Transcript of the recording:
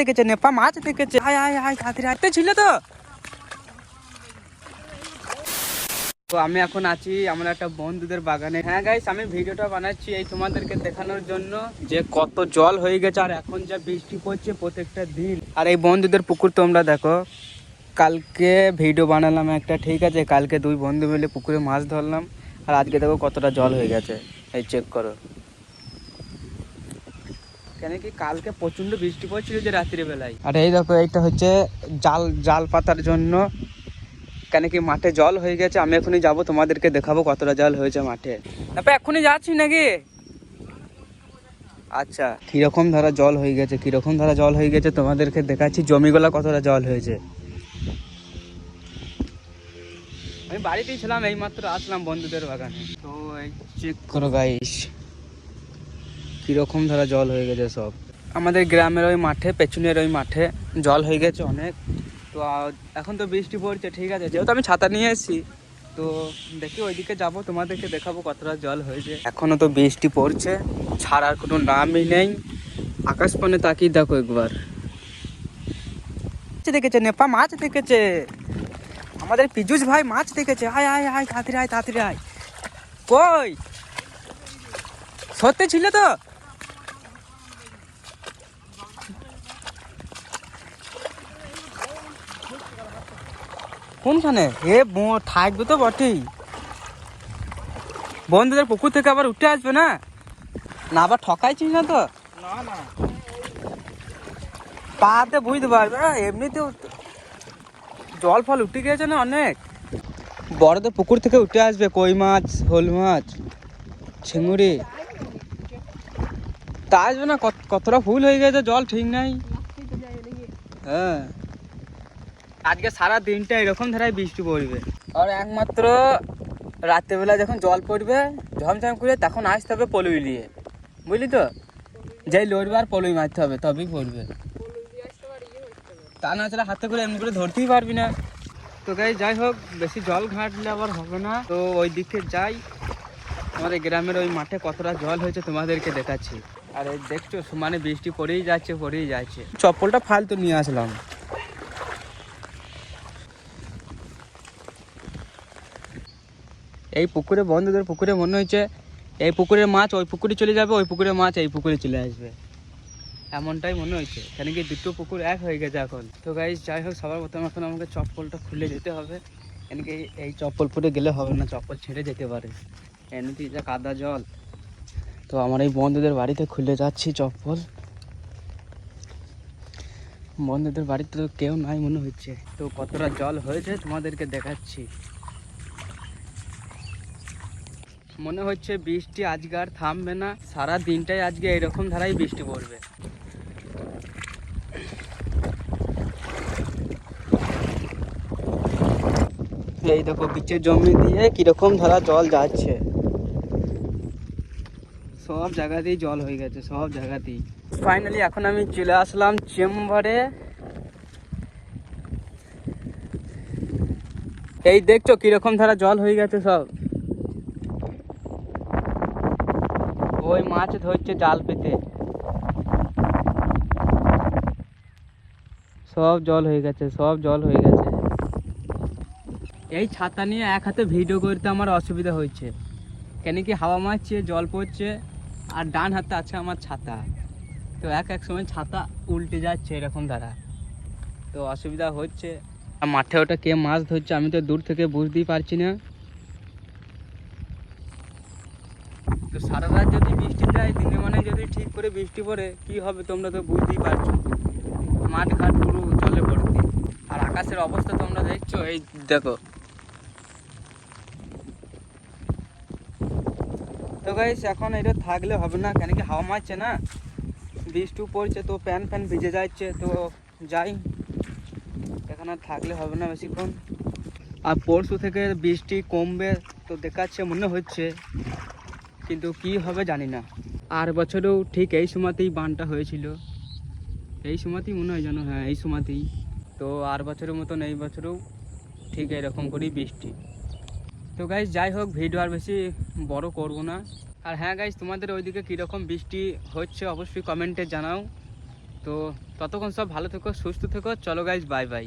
দেখেছে, নেপা মাছ দেখেছে। হায় হায় হায় তাড়াতাড়ি হাঁটতে ছিল তো? তো আমি এখন আছি আমার একটা বন্ধুদের বাগানে। হ্যাঁ গাইস আমি ভিডিওটা বানাচ্ছি এই তোমাদেরকে দেখানোর জন্য। যে কত জল হয়ে গেছে আর এখন যা বৃষ্টি পড়ছে প্রত্যেকটা দিন। আর এই বন্ধুদের পুকুর তোমরা দেখো। কালকে ভিডিও বানালাম একটা, ঠিক আছে? কালকে দুই বন্ধু মিলে পুকুরে মাছ ধরলাম। আর আজকে দেখো কতটা জল হয়ে গেছে। এই চেক করো। কেন কি কালকে প্রচণ্ড বৃষ্টি পড়ছিল যে রাত্রি বেলায় আর এই দেখো এইটা হচ্ছে জাল জাল পাতার জন্য। কেন কি মাঠে জল হয়ে গেছে আমি এখনই যাব তোমাদেরকে দেখাবো কতটা জল হয়েছে মাঠে। তারপর এখনই যাচ্ছি নাকি? আচ্ছা কীরকম ধারা জল হয়ে গেছে কীরকম ধারা জল হয়ে গেছে তোমাদেরকে দেখাচ্ছি জমিগুলা কতটা জল হয়েছে। আমি বাড়িতেই ছিলাম এই মাত্র আসলাম বন্ধুদের বাগানে। তো এই চেক করো গাইস কীরকম ধরা জল হয়ে গেছে সব? আমাদের গ্রামের ওই মাঠে, পেছনের ওই মাঠে জল হয়ে গেছে অনেক। তো এখন তো বৃষ্টি পড়ছে, ঠিক আছে। যেহেতু আমি ছাতা নিয়ে এসেছি, তো দেখি ওইদিকে যাব, তোমাদেরকে দেখাবো কতটা জল হয়েছে। এখনও তো বৃষ্টি পড়ছে ছাড়ার কোনো নামই নেই। আকাশ পানে তাকিয়ে দেখো একবার। দেখেছে নেপা, মাছ দেখেছে। আমাদের পিজুস ভাই মাছ দেখেছে। হায় হায় হায়, তাড়াতাড়ি আয় তাড়াতাড়ি আয় কই? সত্যি ছিল তো? কোনখানে? এ থাকবে তো বটেই। বন্ধুদের পুকুর থেকে আবার উঠে আসবে না? না আবার ঠকাইছিস না তো? না না। পাতে বুঝতে পারবে না এমনিতেও জল ফল উঠে গেছে না অনেক? বড়দের পুকুর থেকে উঠে আসবে কই মাছ শোল মাছ ছিঙুড়ি তা আসবে না কত- কতটা ফুল হয়ে গেছে জল ঠিক নাই। হ্যাঁ। আজকে সারা দিনটা এরকম ধারায় বৃষ্টি পড়বে। আর একমাত্র রাত্রেবেলা যখন জল পড়বে, ঝমঝম করে তখন আসতে হবে পলুই নিয়ে বুঝলি তো? যেই লড়বে আর পলুই মারতে হবে, তবেই পড়বে। তা না হাতে করে এমনি করে ধরতেই পারবি না। তো গাই যাই হোক, বেশি জল ঘাটলে আবার হবে না। তো ওই দিকে যাই। আমাদের গ্রামের ওই মাঠে কতটা জল হয়েছে তোমাদেরকে দেখাচ্ছি। আর এই দেখছ সমানে বৃষ্টি পড়েই যাচ্ছে পড়েই যাচ্ছে। চপ্পলটা ফালতু নিয়ে আসলাম। এই পুকুরে বন্ধুদের পুকুরে মনে হচ্ছে এই পুকুরের মাছ ওই পুকুরে চলে যাবে, ওই পুকুরের মাছ এই পুকুরে চলে আসবে। এমনটাই মনে হয়েছে। কেন কি দুটো পুকুর এক হয়ে গেছে এখন। তো গাইজ যাই হোক, সবার প্রথমে এখন আমাকে চপ্পলটা খুলে যেতে হবে। কেন কি এই চপ্পল পরে গেলে হবে না, চপ্পল ছেড়ে যেতে পারে। এমনিতেই যা কাদা জল। তো আমার এই বন্ধুদের বাড়িতে খুলে যাচ্ছি চপ্পল। বন্ধুদের বাড়িতে তো কেউ নাই মনে হচ্ছে। তো কতটা জল হয়েছে তোমাদেরকে দেখাচ্ছি। মনে হচ্ছে বৃষ্টি আজকে আর থামবে না। সারা দিনটাই আজকে এরকম ধারাই বৃষ্টি পড়বে। এই দেখো, বিচের জমি দিয়ে কীরকম ধারা জল যাচ্ছে। সব জায়গাতেই জল হয়ে গেছে, সব জায়গাতেই। ফাইনালি এখন আমি চলে আসলাম চেম্বারে। এই দেখছ কীরকম ধারা জল হয়ে গেছে সব? ওই মাছ ধরছে জাল পেতে। সব জল হয়ে গেছে, সব জল হয়ে গেছে। এই ছাতা নিয়ে এক হাতে ভিডিও করতে আমার অসুবিধা হচ্ছে কেন কি হাওয়া মারছে, জল পড়ছে, আর ডান হাতে আছে আমার ছাতা। তো এক এক সময় ছাতা উল্টে যাচ্ছে এরকম দ্বারা। তো অসুবিধা হচ্ছে। মাঠে ওটা কে মাছ ধরছে আমি তো দূর থেকে বুঝতেই পারছি না। তো সারা রাত যদি বৃষ্টি দেয় দিনে মানে যদি ঠিক করে বৃষ্টি পড়ে, কি হবে তোমরা তো বুঝতেই পারছ। মাঠ ঘাট পুরো জলে ভর্তি। আর আকাশের অবস্থা তোমরা দেখছ, এই দেখো। তো গাইস এখন এটা থাকলে হবে না, কেন কি হাওয়া মারছে না? বৃষ্টি পড়ছে তো, প্যান ফ্যান ভিজে যাচ্ছে, তো যাই। এখানে থাকলে হবে না বেশিক্ষণ। আর পরশু থেকে বৃষ্টি কমবে, তো দেখাচ্ছে, মনে হচ্ছে। কিন্তু কি হবে জানি না। আর বছরেও ঠিক এই সময়তেই বানটা হয়েছিল। এই সময়তেই মনে হয় যেন হ্যাঁ এই সময়তেই। তো আর বছরের মতন এই বছরেও ঠিক এরকম করেই বৃষ্টি। তো গাইজ যাই হোক, ভিডিও আর বেশি বড় করব না। আর হ্যাঁ গাইজ তোমাদের ওইদিকে কীরকম বৃষ্টি হচ্ছে অবশ্যই কমেন্টে জানাও। তো ততক্ষণ সব ভালো থেকো, সুস্থ থেকো। চলো গাইজ বাই বাই